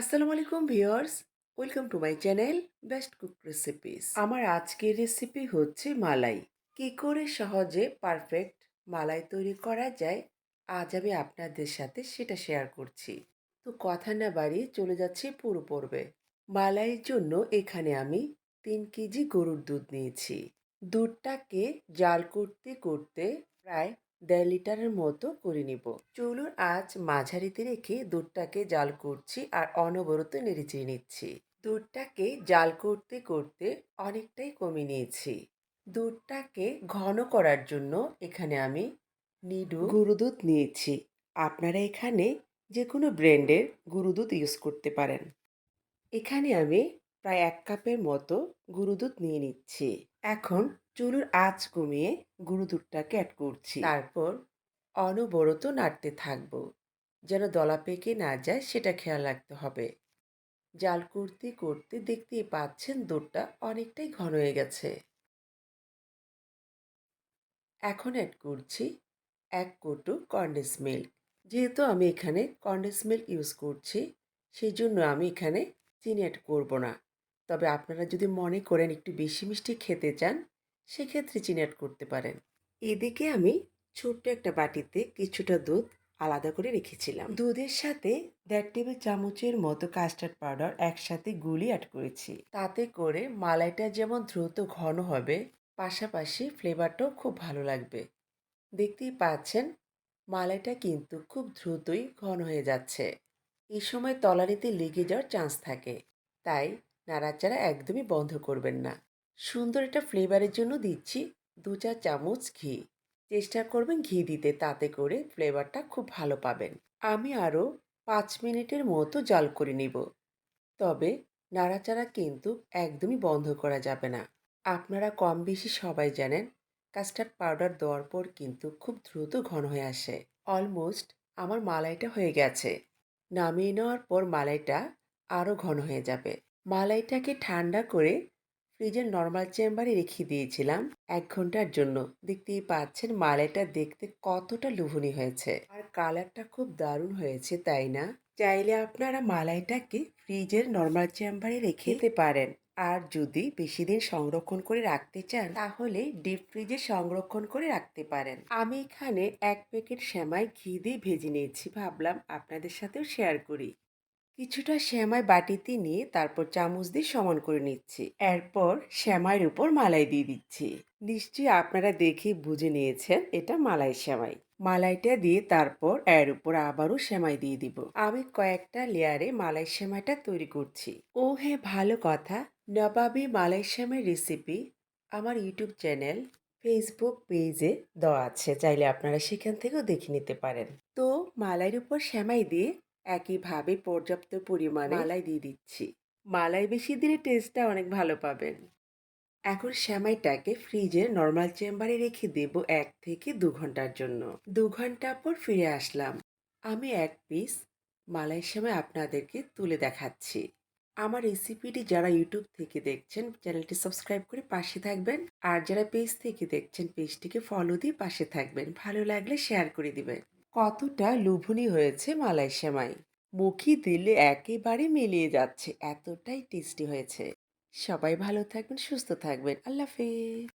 আসসালামু আলাইকুম viewers, welcome to my channel best cook recipes. আমার আজকের রেসিপি হচ্ছে মালাই। কি করে সহজে পারফেক্ট মালাই তৈরি করা যায়, আজ আমি আপনাদের সাথে সেটা শেয়ার করছি। তো কথা না বাড়িয়ে চলে যাচ্ছি পুরো পর্বে। মালাইয়ের জন্য এখানে আমি তিন কেজি গরুর দুধ নিয়েছি। দুধটাকে জাল করতে করতে প্রায় দেড় লিটারের মতো করে নিব। চুলুর আঁচ মাঝারিতে রেখে দুধটাকে জাল করছি আর অনবরত নেড়েচেড়ে নিচ্ছি। দুধটাকে জাল করতে করতে অনেকটাই কমিয়ে নিয়েছি। দুধটাকে ঘন করার জন্য এখানে আমি নিডু গুঁড়ো দুধ নিয়েছি। আপনারা এখানে যে কোনো ব্র্যান্ডের গুঁড়ো দুধ ইউজ করতে পারেন। এখানে আমি প্রায় এক কাপের মতো গুঁড়ো দুধ নিয়ে নিচ্ছি। এখন চুলুর আঁচ কমিয়ে গুঁড়ো দুধটাকে অ্যাড করছি। তারপর অনবরত নাড়তে থাকব, যেন দলা পেকে না যায়, সেটা খেয়াল রাখতে হবে। জাল করতে করতে দেখতেই পাচ্ছেন দুধটা অনেকটাই ঘন হয়ে গেছে। এখন অ্যাড করছি এক কোটো কন্ডেন্স মিল্ক যেহেতু আমি এখানে কন্ডেন্স মিল্ক ইউজ করছি সেই জন্য আমি এখানে চিনি অ্যাড করব না। তবে আপনারা যদি মনে করেন একটু বেশি মিষ্টি খেতে চান সেক্ষেত্রে চিনি অ্যাড করতে পারেন। এদিকে আমি ছোট্ট একটা বাটিতে কিছুটা দুধ আলাদা করে রেখেছিলাম। দুধের সাথে দেড় টেবিল চামচের মতো কাস্টার্ড পাউডার একসাথে গুলি অ্যাড করেছি। তাতে করে মালাইটা যেমন দ্রুত ঘন হবে, পাশাপাশি ফ্লেভারটাও খুব ভালো লাগবে। দেখতেই পাচ্ছেন, মালাইটা কিন্তু খুব দ্রুতই ঘন হয়ে যাচ্ছে। এই সময় তলানিতে লেগে যাওয়ার চান্স থাকে। তাই নাড়াচাড়া একদমই বন্ধ করবেন না। সুন্দর একটা ফ্লেভারের জন্য দিচ্ছি দু চার চামচ ঘি। চেষ্টা করবেন ঘি দিতে, তাতে করে ফ্লেভারটা খুব ভালো পাবেন। আমি আরও পাঁচ মিনিটের মতো জাল করে নিব। তবে নাড়াচাড়া কিন্তু একদমই বন্ধ করা যাবে না। আপনারা কম বেশি সবাই জানেন, কাস্টার্ড পাউডার দেওয়ার পর কিন্তু খুব দ্রুত ঘন হয়ে আসে। অলমোস্ট আমার মালাইটা হয়ে গেছে। নামিয়ে নেওয়ার পর মালাইটা আরও ঘন হয়ে যাবে। মালাইটাকে ঠান্ডা করে ফ্রিজের নর্মাল চেম্বারে রেখে দিয়েছিলাম এক ঘণ্টার জন্য। দেখতেই পাচ্ছেন মালাইটা দেখতে কতটা লোভনীয় হয়েছে। আর কালারটা খুব দারুণ হয়েছে, তাই না? চাইলে আপনারা মালাইটাকে ফ্রিজের নর্মাল চেম্বারে রেখে দিতে পারেন। আর যদি বেশি দিন সংরক্ষণ করে রাখতে চান, তাহলে ডিপ ফ্রিজে সংরক্ষণ করে রাখতে পারেন। আমি এখানে এক প্যাকেট শ্যামাই ঘি দিয়ে ভেজে নিয়েছি। ভাবলাম আপনাদের সাথেও শেয়ার করি। কিছুটা শ্যামাই বাটিতে নিয়ে তারপর চামচ দিয়ে সমান করে নিচ্ছি। এরপর শ্যামাইয়ের উপর মালাই দিয়ে দিচ্ছি। নিশ্চয়ই আপনারা দেখে বুঝে নিয়েছেন এটা মালাই শ্যামাই। মালাইটা দিয়ে তারপর এর উপর আবারও সেমাই দিয়ে দিব। আমি কয়েকটা লেয়ারে মালাই সেমাইটা তৈরি করছি। ও হ্যাঁ ভালো কথা। নবাবি মালাই সেমাই রেসিপি আমার ইউটিউব চ্যানেল ফেসবুক পেজে দেওয়া আছে। চাইলে আপনারা সেখান থেকেও দেখে নিতে পারেন। তো মালাইয়ের উপর সেমাই দিয়ে একইভাবে পর্যাপ্ত পরিমাণে মালাই দিয়ে দিচ্ছি। মালাই বেশি দিলে টেস্টটা অনেক ভালো পাবেন। এখন সেমাইটাকে ফ্রিজের নর্মাল চেম্বারে রেখে দেব এক থেকে দু ঘণ্টার জন্য। দু ঘণ্টা পর ফিরে আসলাম। আমি এক পিস মালাই সেমাই আপনাদেরকে তুলে দেখাচ্ছি। আমার রেসিপিটি যারা ইউটিউব থেকে দেখছেন চ্যানেলটি সাবস্ক্রাইব করে পাশে থাকবেন। আর যারা পেজ থেকে দেখছেন পেজটিকে ফলো দিয়ে পাশে থাকবেন। ভালো লাগলে শেয়ার করে দিবেন। কতটা লুভনি হয়েছে মালাই সেমাই মুখি দিলে একেবারে মিলিয়ে যাচ্ছে, এতটাই টেস্টি হয়েছে। সবাই ভালো থাকবেন, সুস্থ থাকবেন। আল্লাহ হাফেজ।